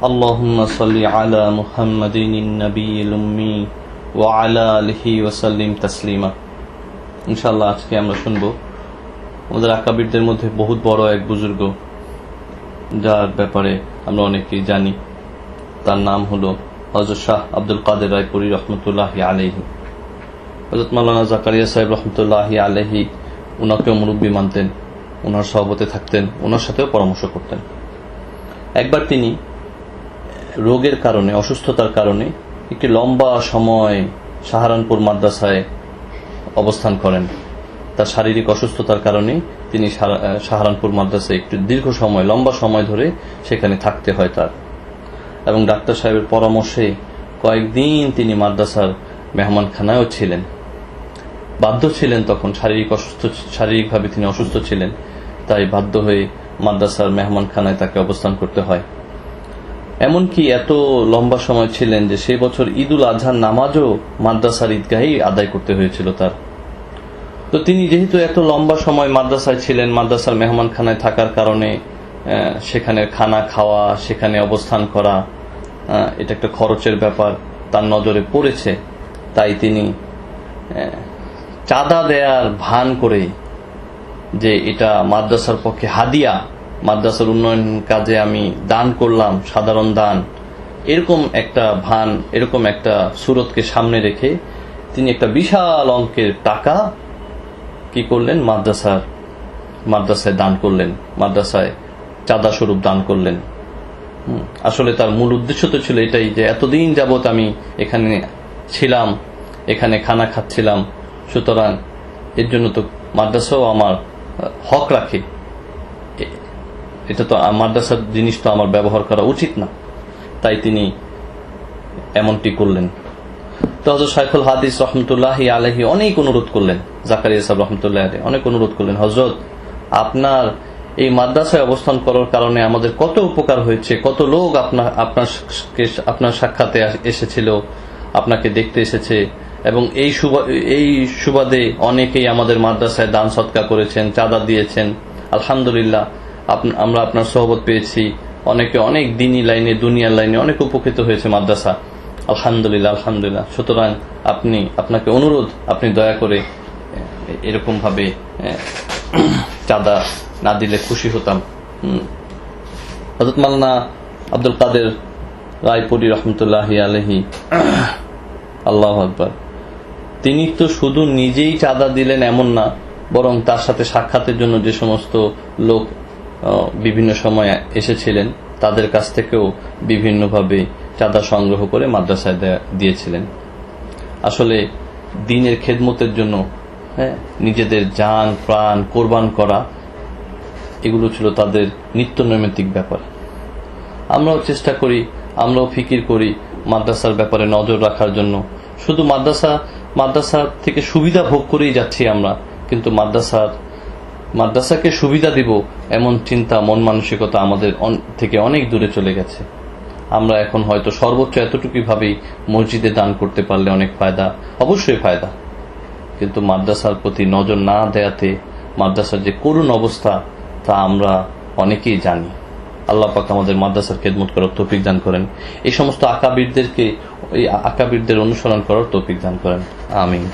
اللهم صل على محمد النبي الأمي وعلى آله وسلم تسليما ইনশাআল্লাহ আজকে আমরা শুনবো আমাদের আকাবিরদের মধ্যে বহুত বড় এক বুজুর্গ যার ব্যাপারে আমরা অনেকেই জানি তার নাম হলো হজরত শাহ আব্দুল কাদের রায়পুরি রহমতুল্লাহ আলহি হজরত মাওলানা জাকারিয়া সাহেব রহমতুল্লাহ আলহি ওনাকেও মুরব্বী মানতেন ওনার সহবতে থাকতেন ওনার সাথেও পরামর্শ করতেন একবার তিনি রোগের কারণে, অসুস্থতার কারণে একটি লম্বা সময় সাহারানপুর মাদ্রাসায় অবস্থান করেন। তার শারীরিক অসুস্থতার কারণে তিনি সাহারানপুর মাদ্রাসায় একটু দীর্ঘ সময়, লম্বা সময় ধরে সেখানে থাকতে হয় তার। এবং ডাক্তার সাহেবের পরামর্শে কয়েকদিন তিনি মাদ্রাসার মেহমানখানায়ও ছিলেন। বাধ্য ছিলেন তখন, শারীরিক অসুস্থ, শারীরিকভাবে তিনি অসুস্থ ছিলেন, তাই বাধ্য হয়ে মাদ্রাসার মেহমানখানায় তাকে অবস্থান করতে হয়। এমনকি এত লম্বা সময় ছিলেন যে সেই বছর ঈদুল আজহার নামাজও মাদ্রাসার ঈদগাহেই আদায় করতে হয়েছিল তার। তো তিনি যেহেতু এত লম্বা সময় মাদ্রাসায় ছিলেন, মাদ্রাসার মেহমানখানায় থাকার কারণে সেখানে খানা খাওয়া, সেখানে অবস্থান করা এটা একটা খরচের ব্যাপার, তার নজরে পড়েছে। তাই তিনি চাঁদা দেয়ার ভান করে যে এটা মাদ্রাসার পক্ষে হাদিয়া মাদ্রাসার উন্নয়ন কাজে আমি দান করলাম, সাধারণ দান। এরকম একটা ভান, এরকম একটা সুরতকে সামনে রেখে তিনি একটা বিশাল অঙ্কের টাকা কি করলেন? মাদ্রাসার, মাদ্রাসায় দান করলেন, মাদ্রাসায় চাঁদা স্বরূপ দান করলেন। আসলে তার মূল উদ্দেশ্য তো ছিল এটাই যে এতদিন যাবৎ আমি এখানে ছিলাম, এখানে খানা খাচ্ছিলাম, সুতরাং এর জন্য তো মাদ্রাসাও আমার হক রাখে। এটা তো মাদ্রাসার জিনিস তো আমার ব্যবহার করা উচিত না। তাই তিনি এমনটি করলেন। তো হজরত শাইখুল হাদিস রহমতুল্লাহ আলহি অনেক অনুরোধ করলেন, জাকারিয়া সাহেব রহমতুল্লাহ আলহী অনেক অনুরোধ করলেন হজরত আপনার এই মাদ্রাসায় অবস্থান করার কারণে আমাদের কত উপকার হয়েছে, কত লোক আপনার আপনার আপনার সাক্ষাতে এসেছিল, আপনাকে দেখতে এসেছে এবং এই এই সুবাদে অনেকেই আমাদের মাদ্রাসায় দান সৎকার করেছেন, চাঁদা দিয়েছেন। আলহামদুলিল্লাহ আমরা আপনার সহবত পেয়েছি। অনেকে অনেক দিনই লাইনে, দুনিয়ার লাইনে অনেক উপকৃত হয়েছে মাদ্রাসা। আলহামদুলিল্লাহ আলহামদুলিল্লাহ। সুতরাং আপনি, আপনাকে অনুরোধ, আপনি দয়া করে এরকম ভাবে চাঁদা না দিলে খুশি হতাম। হজরত মালানা আব্দুল কাদের রায়পুরি রহমতুল্লাহ আলহি আল্লাহ আকবর। তিনি তো শুধু নিজেই চাঁদা দিলেন এমন না, বরং তার সাথে সাক্ষাতের জন্য যে সমস্ত লোক বিভিন্ন সময় এসেছিলেন। তাদের কাছ থেকেও বিভিন্নভাবে চাঁদা সংগ্রহ করে মাদ্রাসায় দেয়া- দিয়েছিলেন। আসলে দিনের খেদমতের জন্য হ্যাঁ নিজেদের যান প্রাণ, কোরবান করা, এগুলো ছিল তাদের নিত্য নৈমিত্তিক ব্যাপার। আমরাও চেষ্টা করি, আমরাও ফিকির করি মাদ্রাসার ব্যাপারে নজর রাখার জন্য। শুধু মাদ্রাসা মাদ্রাসা থেকে সুবিধা ভোগ করেই যাচ্ছি আমরা, কিন্তু মাদ্রাসার মাদ্রাসাকে সুবিধা দিব এমন চিন্তা, মন মানসিকতা আমাদের থেকে অনেক দূরে চলে গেছে। আমরা এখন হয়তো সর্বোচ্চ এতটুকুই ভাবেই মসজিদে দান করতে পারলে অনেক ফায়দা, অবশ্যই ফায়দা। কিন্তু মাদ্রাসার প্রতি নজর না দেয়াতে মাদ্রাসার যে করুণ অবস্থা, তা আমরা অনেকেই জানি। আল্লাহ পাক আমাদের মাদ্রাসার খেদমত করার তৌফিক দান করেন। এই সমস্ত আকাবিরদেরকে, এই আকাবিরদের অনুসরণ করার তৌফিক দান করেন। আমিন।